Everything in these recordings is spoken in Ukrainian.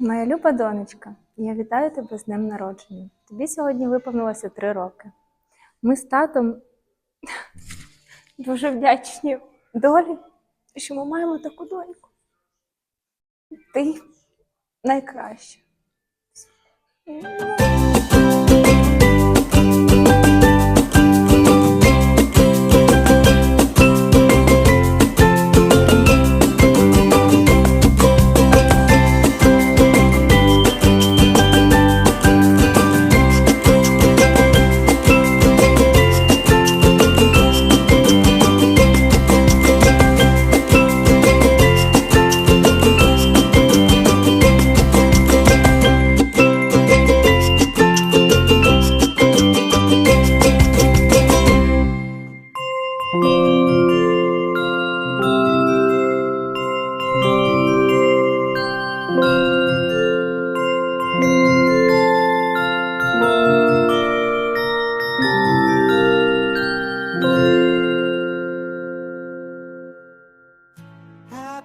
Моя люба донечка, я вітаю тебе з днем народження. Тобі сьогодні виповнилося три роки. Ми з татом дуже вдячні долі, що ми маємо таку доньку. Ти найкраща.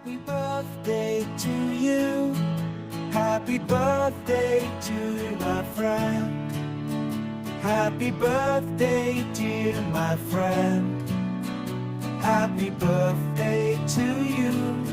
Happy birthday to you. Happy birthday to my friend. Happy birthday, dear my friend. Happy birthday to you.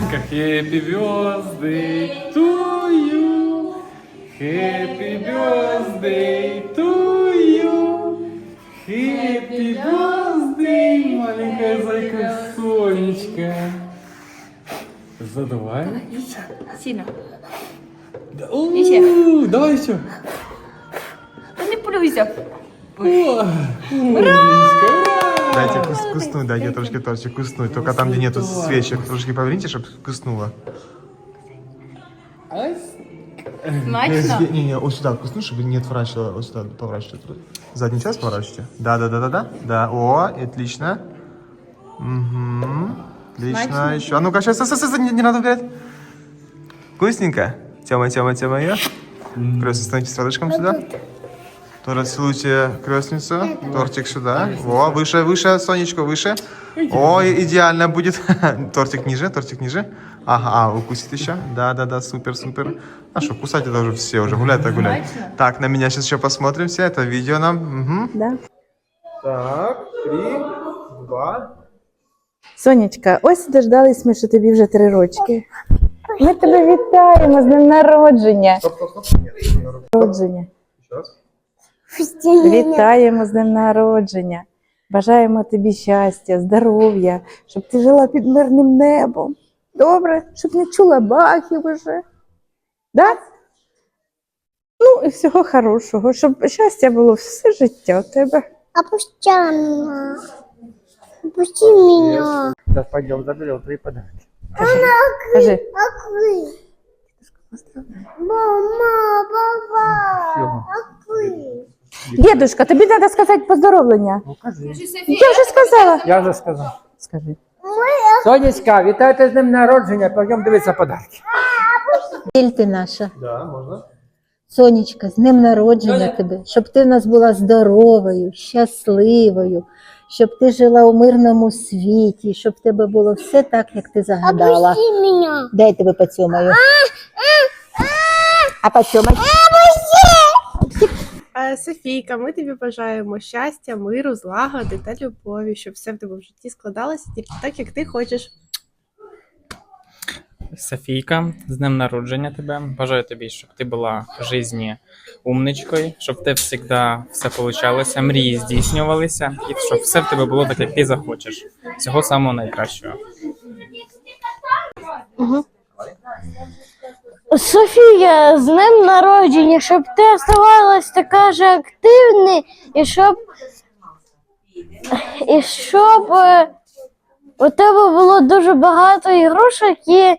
Сонька, happy birthday to you. Happy birthday to you. Happy birthday, маленькая зайка Сонечка. Задувай. Сіно, Да, у, Давай еще. не плюйся. Дайте кус- куснуть, дайте трошки тортик куснуть. Только там, где нету свечек, трошки поверните, чтобы куснула. Смачно? Не, не, вот сюда куснуть, чтобы не отворачивала. Вот сюда поворачивайте. Задний час поворачивайте. Да, да, да, да, да. Да, о, отлично. Угу. Отлично. Еще. А ну-ка, сейчас, сейчас, сейчас, не, не надо убирать. Вкусненько. Тема, тема, тема, ее. Крестница, становитесь рядышком сюда. Тоже целуйте крестницу. Тортик сюда. О, выше, выше, Сонечка, выше. О, и- идеально будет. Тортик ниже, тортик ниже. Ага, а, укусит еще. Да, да, да, супер, супер. А что, кусать это уже все, уже гулять так гулять. Так, на меня сейчас еще посмотрим все. Это видео нам. Мгм. Да. Так, три, два. Сонечка, ось і дождались ми, що тобі вже три рочки. Ми тебе вітаємо з днем народження. Стоп, стоп, стоп. Нет, на руку. Народження. Еще раз. Вітаємо з днем народження. Бажаємо тобі щастя, здоров'я, щоб ти жила під мирним небом. Добре, щоб не чула бахів уже. Да? Ну, і всього хорошого, щоб щастя було все життя у тебе. Опусти меня. Опусти меня. Сейчас пойдем заберем твои подарки. Кажи, Аквы. Мама, папа. Всё. Дедушка, тобі треба сказати поздоровлення. Ну, кажи. Я вже сказала. Я вже сказав. Скажи. Сонечка, вітайте з днем народження, пойдемо дивитися подарки. Тільки наша. Да, можно. Сонечка, з днем народження тебе, щоб ти в нас була здоровою, щасливою, щоб ти жила у мирному світі, щоб в тебе було все так, як ти загадала. Дай я тебе поцьомаю. А поцьомай. Е, Софійка, ми тобі бажаємо щастя, миру, злагоди та любові, щоб все в тебе в житті складалося тільки так, як ти хочеш. Софійка, з днем народження тебе. Бажаю тобі, щоб ти була в житті умничкою, щоб тебе завжди все получалося, мрії здійснювалися, і щоб все в тебе було так, як ти захочеш. Всього самого найкращого. Софія, з днем народження, щоб ти оставалась така ж активна і щоб і щоб е, у тебе було дуже багато ігрушок і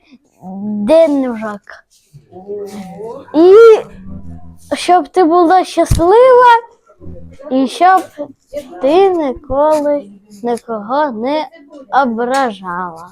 денежок. І щоб ти була щаслива, і щоб ти ніколи нікого не ображала.